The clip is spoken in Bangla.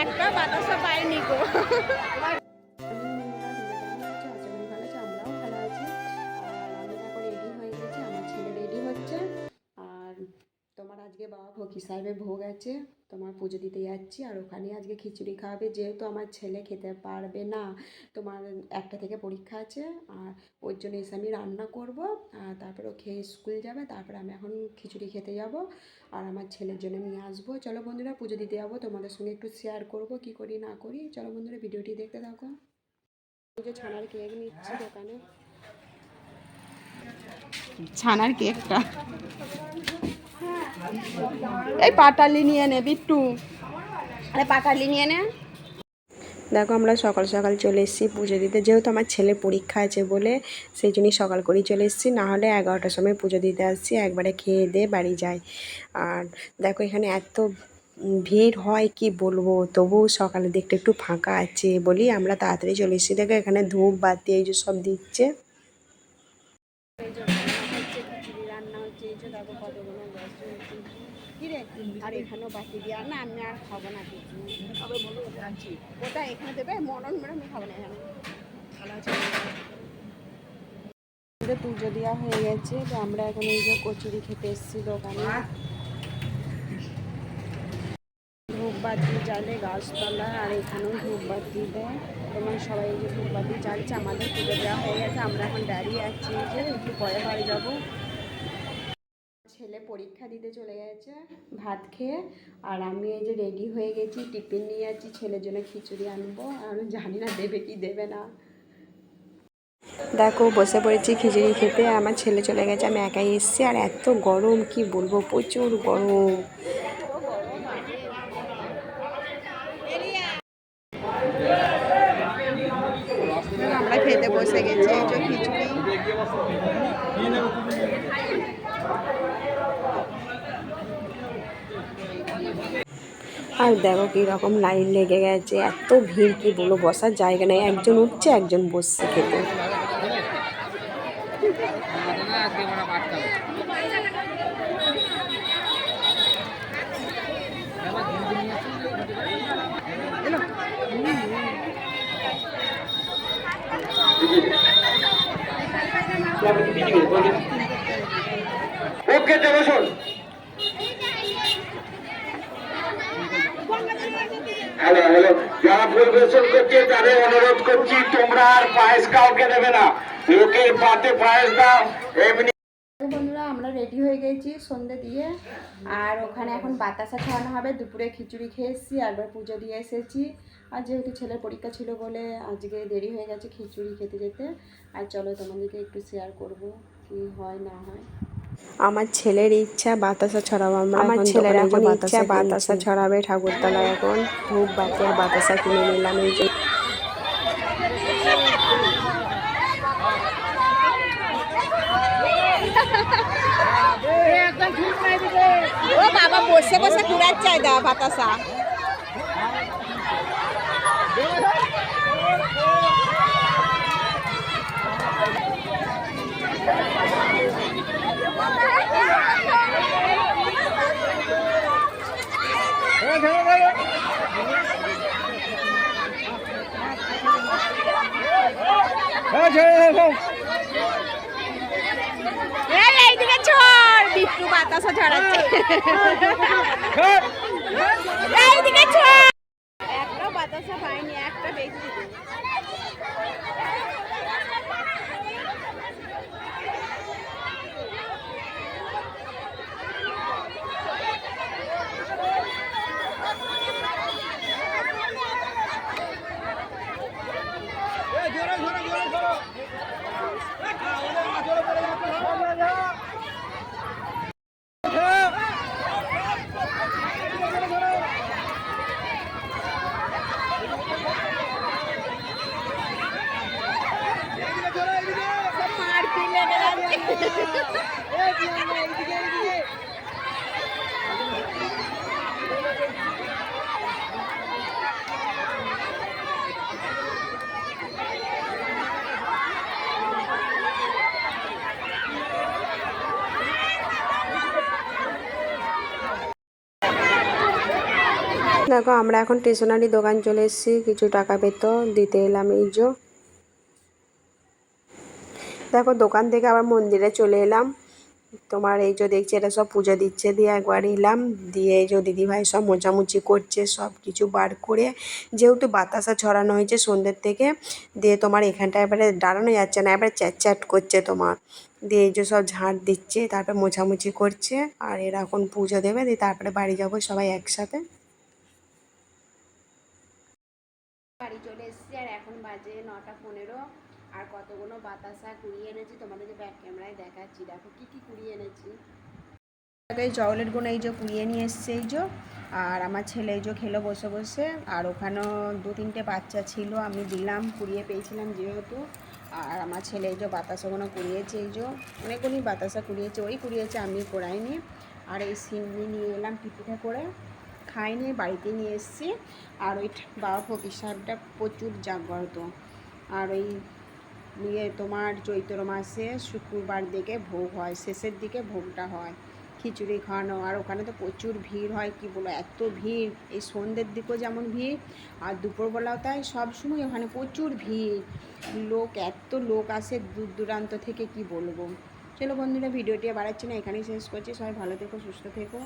একটা বাতাসা পাইনি গো ফকির সাহেবের ভোগ আছে, তোমার পুজো দিতে যাচ্ছি আর ওখানে আজকে খিচুড়ি খাওয়াবে যেহেতু আমার ছেলে খেতে পারবে না। তোমার একটা থেকে পরীক্ষা আছে আর ওর জন্য এসে আমি রান্না করব, আর তারপর ও খেয়ে স্কুল যাবে, তারপরে আমি এখন খিচুড়ি খেতে যাব আর আমার ছেলের জন্য নিয়ে আসব। চলো বন্ধুরা, পুজো দিতে যাব, তোমাদের সঙ্গে একটু শেয়ার করব, কি করি না করি। চলো বন্ধুরা, ভিডিওটি দেখতে থাকো। যে ছানার কেক নিচ্ছি দোকানে। ছানার কেকটা এই পাটালি নিয়ে নে বিট্টু। আরে পাটালি নিয়ে নে। দেখো আমরা সকাল সকাল চলে এসেছি পুজো দিতে। যেহেতু আমার ছেলে পরীক্ষা আছে বলে সেই জন্যই সকাল করেই চলে এসেছি। নাহলে এগারোটার সময় পুজো দিতে আসছি একবারে খেয়ে দিয়ে বাড়ি যাই। আর দেখো এখানে এত ভিড় হয় কি বলব? তবুও সকালে দেখতে একটু ফাঁকা আছে বলি আমরা তাড়াতাড়ি চলে এসেছি। দেখো এখানে ধূপ বাতি এই যে সব দিচ্ছে। যে দেখো কতগুলো গ্যাস কিরে আর এখানেও বাতি দিয়া না আমি আর খাব না কিছু। ওটা এখানে দেবে মরণ মেরে আমি খাব না এখানে। পুজো দেওয়া হয়ে গেছে তো আমরা এখন এই যে কচুরি খেতে এসেছি দোকানে। ধূপবাতি জ্বালে গাছপালা আর এখানেও ধূপবাতি দেয়। তোমার সবাই এই যে ধূপবাতি জ্বালছে আমাদের পুজো দেওয়া হয়ে গেছে আমরা এখন দাঁড়িয়ে আছি যে একটু পরে বাড়ি যাব। পরীক্ষা দিতে চলে গেছে, ভাত খেয়ে। আর আমি এই যে রেডি হয়ে গেছি, টিফিন নিয়ে যাচ্ছি, ছেলের জন্য খিচুড়ি আনব। আমি জানি না দেবে কি দেবে না। দেখো, বসে পড়েছি খিচুড়ি খেতে। আমার ছেলে চলে গেছে, আমি একাই এসেছি। আর এত গরম, কি বলব? প্রচুর গরম। আমরা খেতে বসে গেছি খিচুড়ি। আর দেখো কীরকম লাইন লেগে গেছে, এত ভিড় কি বলব, বসার জায়গা নেই, একজন উঠছে, একজন বসছে খেতে। ওকে চলো শোন যারা পরিবেশন করছে, তাদের অনুরোধ করছি, তোমরা আর পায়েস কাউকে দেবে না। লোকের পাতে পায়েস দাও, এমনি বন্ধুরা, আমরা রেডি হয়ে গেছি সন্ধে দিয়ে। আর ওখানে এখন বাতাসা খাওয়ানো হবে, দুপুরে খিচুড়ি খেয়ে এসেছি একবার পুজো দিয়ে এসেছি। আর যেহেতু ছেলের পরীক্ষা ছিল বলে আজকে দেরি হয়ে গেছে খিচুড়ি খেতে যেতে আর চলো তোমাদেরকে একটু শেয়ার করব কি হয়, না হয়। আমার ছেলের ইচ্ছা বাতাসা ছড়াবো। আমরা আমার ছেলের এখন ইচ্ছা বাতাসা ছড়াবে ঠাকুরতলা এখন ধূপ বাতি আর বাতাসা কিনে নিলাম এই যে। ও বাবা বসে বসে ঘুরাচ্ছে দা বাতাসা এই এইদিকে ছড় বিট্টু বাতাসা ছড়াচ্ছে। এইদিকে ছড় একটা বাতাসা পাইনি একটা বেশি মারপিট লেগে যাচ্ছে দেখো আমরা এখন স্টেশনারি দোকান চলে এসেছি। কিছু টাকা পেত দিতে এলাম এই যে। দেখো, দোকান থেকে আবার মন্দিরে চলে এলাম। তোমার এই যে দেখছি, এটা সব পুজো দিচ্ছে, দিয়ে একবার এলাম। দিয়ে এই যে দিদিভাই সব মোচামুচি করছে, সব কিছু বার করে। যেহেতু বাতাসা ছড়ানো হয়েছে সন্ধ্যের থেকে, দিয়ে তোমার এখানটা এবারে দাঁড়ানো যাচ্ছে না, এবারে চ্যাট চ্যাট করছে তোমার। দিয়ে এই যে সব ঝাঁট দিচ্ছে, তারপরে মোছামুছি করছে, আর এরা এখন পুজো দেবে, দিয়ে তারপরে বাড়ি যাব সবাই একসাথে। বাড়ি চলে এসেছি, আর এখন বাজে নটা পনেরো। আর কতগুলো বাতাসা কুড়িয়ে এনেছি, তোমাদেরকে ব্যাক ক্যামেরায় দেখাচ্ছি। দেখো, কি কি কুড়িয়ে এনেছি। এই চকলেটগুলো এই যে কুড়িয়ে নিয়ে এসছে, এই যে। আর আমার ছেলে এই যে খেলো বসে বসে। আর ওখানেও দু তিনটে বাচ্চা ছিল, আমি দিলাম, কুড়িয়ে পেয়েছিলাম যেহেতু। আর আমার ছেলে এই যে বাতাসাগুলো কুড়িয়েছে, এই যে অনেকগুলি বাতাসা কুড়িয়েছে, ওই কুড়িয়েছে, আমি করাইনি আর এই সিমনি নিয়ে এলাম টিপিটা করে। খাইনি, বাড়িতে নিয়ে এসেছি। আর ওই বাবা ফকির সাহেবটা প্রচুর জাগ্রত। আর ওই ইয়ে তোমার চৈত্র মাসে শুক্রবার দিকে ভোগ হয়, শেষের দিকে ভোগটা হয়। খিচুড়ি খাওয়ানো, আর ওখানে তো প্রচুর ভিড় হয়, কি বলো এত ভিড়। এই সন্ধ্যের দিকেও যেমন ভিড়, আর দুপুরবেলাও তাই সবসময় ওখানে প্রচুর ভিড়। লোক, এত লোক আসে দূর দূরান্ত থেকে, কি বলব। চলো বন্ধুরা, ভিডিওটি বাড়াচ্ছি না, এখানেই শেষ করছি। সবাই ভালো থেকো, সুস্থ থেকো।